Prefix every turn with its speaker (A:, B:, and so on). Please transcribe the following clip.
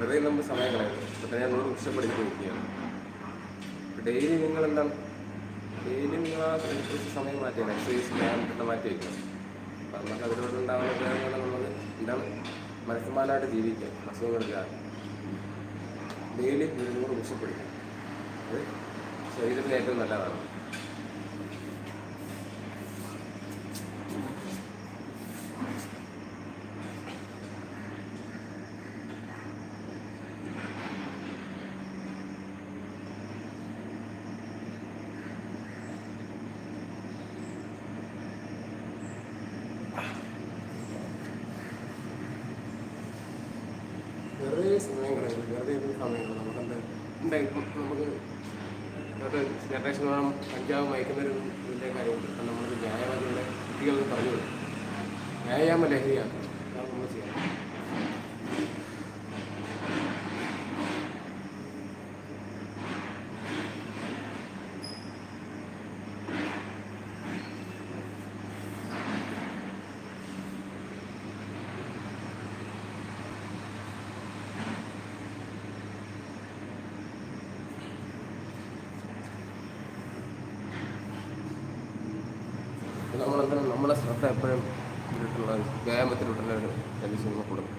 A: വെറുതെ നമ്മൾ സമയം കളയുന്നത് ഇപ്പം ഞാൻ നിങ്ങളോട് ഇഷ്ടപ്പെടുത്തിയിരിക്കുകയാണ് ഡെയിലി നിങ്ങൾ എന്താണ് ഡെയിലി നിങ്ങൾ ആ അതിനെക്കുറിച്ച് സമയം മാറ്റിയാണ് എക്സസൈസ് വ്യായാമത്തിന്റെ മാറ്റി വയ്ക്കണം അപ്പം നമുക്ക് അതിലൂടെ ഉണ്ടാകുന്ന ഉപയോഗങ്ങൾ നമ്മൾ എന്താണ്? മനസ്സമാനായിട്ട് ജീവിക്കുക. അസുഖങ്ങളില്ലാതെ ഡെയിലി ഇരുന്നൂറ് പുഷപ്പെടുക്കുക അത് ശരീരത്തിന് ഏറ്റവും നല്ലതാണ്. വെറുതെ സമയം കളയുന്നു വെറുതെ ഇരുന്ന് സമയമാണ് നമുക്കെന്താ എന്താ നമുക്ക് ജനറേഷൻ കഞ്ചാവ് മയക്കുന്നൊരു വലിയ കാര്യമുണ്ട് നമ്മൾ വ്യായാമത്തിലൂടെ കുട്ടികൾക്ക് പറഞ്ഞു കൊടുക്കും. വ്യായാമ ലഹരിയാണ്. നമ്മളെന്താണ് നമ്മുടെ ശ്രദ്ധ എപ്പോഴും ഇതിലുള്ള വ്യായാമത്തിലുള്ള ഒരു ടെലിവിഷൻ കൊടുക്കും.